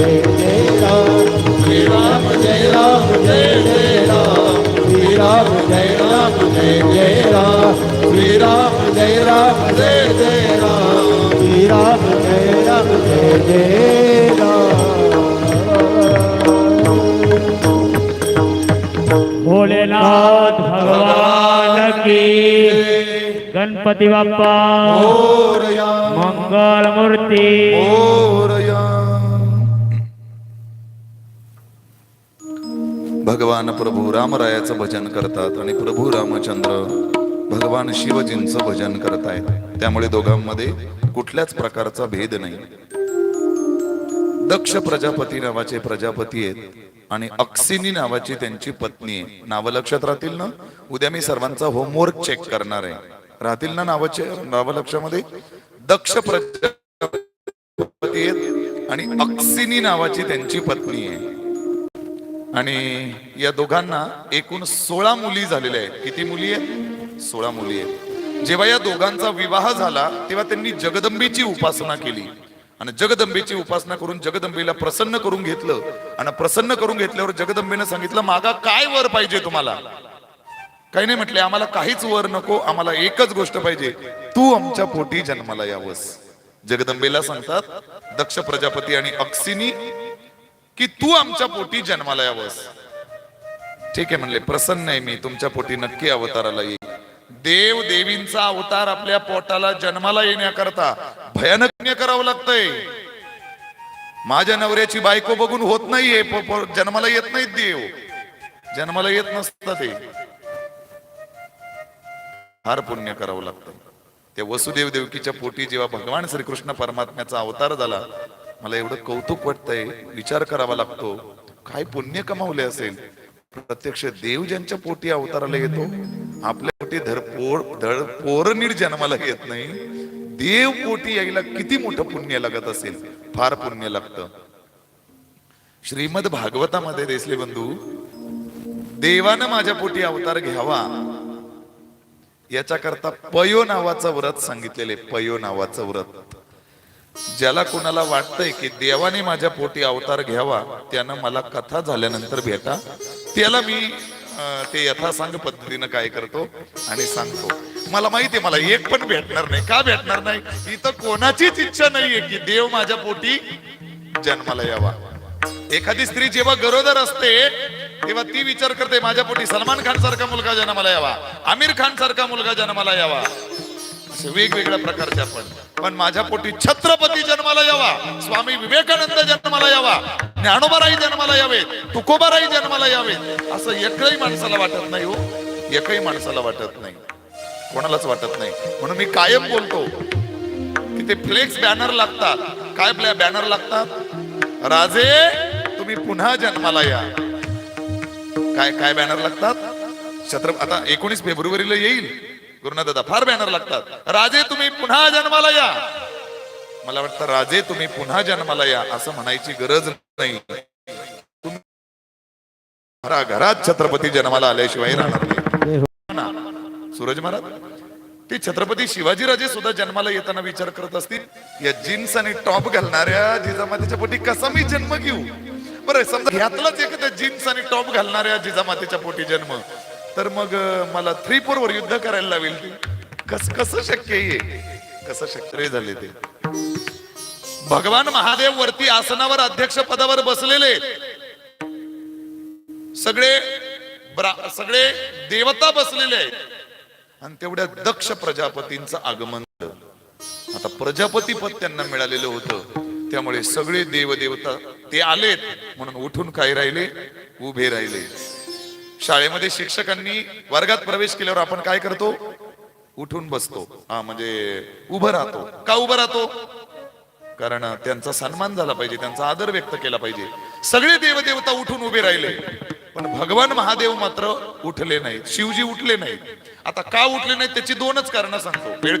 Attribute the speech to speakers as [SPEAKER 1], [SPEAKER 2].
[SPEAKER 1] जय जय राम श्री राम जय राम जय जय राम श्री राम जय राम जय जय राम श्री राम जय राम जय जय राम श्री राम जय राम जय जय राम
[SPEAKER 2] भोलेनाथ भगवान की गणपती बाप्पा मंगल मूर्ती
[SPEAKER 3] भगवान प्रभू रामरायाचं भजन करतात आणि प्रभू रामचंद्र भगवान शिवजींचं भजन करतायत. त्यामुळे दोघांमध्ये कुठल्याच प्रकारचा भेद नाही. दक्ष प्रजापती नावाचे प्रजापती आहेत आणि अक्सिनी नावाची त्यांची पत्नी आहे. नावं लक्षात राहतील ना? उद्या मी सर्वांचा होमवर्क चेक करणार आहे. राहतील ना नावाचे नाव लक्षामध्ये? दक्ष प्रजापती आहेत आणि अक्सिनी नावाची त्यांची पत्नी आहे. आणि या दोघांना एकूण सोळा मुली झालेल्या आहेत. किती मुली आहेत? सोळा मुली आहेत. जेव्हा या दोघांचा विवाह झाला तेव्हा त्यांनी जगदंबेची उपासना केली. आणि जगदंबेची उपासना करून जगदंबेला प्रसन्न करून घेतलं. आणि प्रसन्न करून घेतल्यावर जगदंबेनं सांगितलं मागा काय वर पाहिजे तुम्हाला? काही नाही म्हटले आम्हाला काहीच वर नको आम्हाला एकच गोष्ट पाहिजे. तू आमच्या पोटी जन्माला यावंस. जगदंबेला सांगतात दक्ष प्रजापती आणि अक्सिनी की तू आमच्या पोटी जन्माला यावंस. ठीक आहे म्हणले प्रसन्न आहे मी तुमच्या पोटी नक्की अवताराला येईल. देव देवींचा अवतार आपल्या पोटाला जन्माला येण्याकरता भयानक करावं लागतंय. माझ्या नवऱ्याची बायको बघून होत नाहीये जन्माला येत नाहीत देव. जन्माला येत नसतं ते फार पुण्य करावं लागतं. त्या वसुदेव देवकीच्या पोटी जेव्हा भगवान श्रीकृष्ण परमात्म्याचा अवतार झाला मला एवढं कौतुक वाटतंय. विचार करावा लागतो. काय पुण्य कमावले असेल. प्रत्यक्ष देव ज्यांच्या पोटी अवताराला येतो आपल्या पोटी धरपोर धड पोर नीट जन्माला येत नाही. देव पोटी यायला किती मोठं पुण्य लागत असेल? फार पुण्य लागतं. श्रीमद भागवतामध्ये देसले बंधू देवानं माझ्या पोटी अवतार घ्यावा. याच्याकरता पयो नावाचं व्रत सांगितलेले पयो नावाचं व्रत. ज्याला कोणाला वाटतंय की देवाने माझ्या पोटी अवतार घ्यावा त्यानं मला कथा झाल्यानंतर भेटा. त्याला मी ते यथासांग पद्धतीनं काय करतो आणि सांगतो. मला माहिती आहे मला एक पण भेटणार नाही. का भेटणार नाही? इथं कोणाचीच इच्छा नाहीये की देव माझ्या पोटी जन्माला यावा. एखादी स्त्री जेव्हा गरोदर असते तेव्हा ती विचार करते माझ्या पोटी सलमान खान सारखा मुलगा जन्माला यावा आमिर खान सारखा मुलगा जन्माला यावा. वेगवेगळ्या प्रकारचे आपण. पण माझ्या पोटी छत्रपती जन्माला यावा स्वामी विवेकानंद जन्माला यावा ज्ञानोबाराई जन्माला यावे तुकोबाराई जन्माला यावे असं एकही माणसाला वाटत नाही हो. एकही माणसाला वाटत नाही. कोणालाच वाटत नाही. म्हणून मी कायम बोलतो की ते फ्लेक्स बॅनर लागतात. काय बॅनर लागतात? राजे तुम्ही पुन्हा जन्माला या. काय काय बॅनर लागतात? छत्र आता एकोणीस फेब्रुवारीला येईल. गुरुनाथ दादा फार बॅनर लागतात. राजे तुम्ही पुन्हा जन्माला या. मला वाटतं राजे तुम्ही पुन्हा जन्माला या असं म्हणायची गरज नाही. घरात छत्रपती जन्माला आल्याशिवाय राहणार ना? सूरज महाराज ते छत्रपती शिवाजीराजे सुद्धा जन्माला येताना विचार करत असतील या जीन्स आणि टॉप घालणाऱ्या जिजामातेच्या पोटी कसा मी जन्म घेऊ? बरं समजा ह्यातलाच एखाद्या जीन्स आणि टॉप घालणाऱ्या जिजामातेच्या पोटी जन्म. तर मग मला थ्री फोर वर युद्ध करायला लावेल. कस कस कसं शक्य आहे? कसं शक्य झाले ते. भगवान महादेव वरती आसनावर अध्यक्ष पदावर बसलेले. सगळे ब्रा- सगळे देवता बसलेले. आहेत आणि तेवढ्या दक्ष प्रजापतींचं आगमन आता प्रजापती पद त्यांना मिळालेलं होतं. त्यामुळे सगळे देवदेवता ते आलेत. म्हणून उठून काय राहिले? उभे राहिले. शाळेमध्ये शिक्षकांनी वर्गात प्रवेश केल्यावर आपण काय करतो? उठून बसतो. हा म्हणजे उभं राहतो. का उभं राहतो? कारण त्यांचा सन्मान झाला पाहिजे त्यांचा आदर व्यक्त केला पाहिजे. सगळे देवदेवता उठून उभे राहिले. पण भगवान महादेव मात्र उठले नाहीत. शिवजी उठले नाहीत. आता का उठले नाहीत त्याची दोनच कारण सांगतो.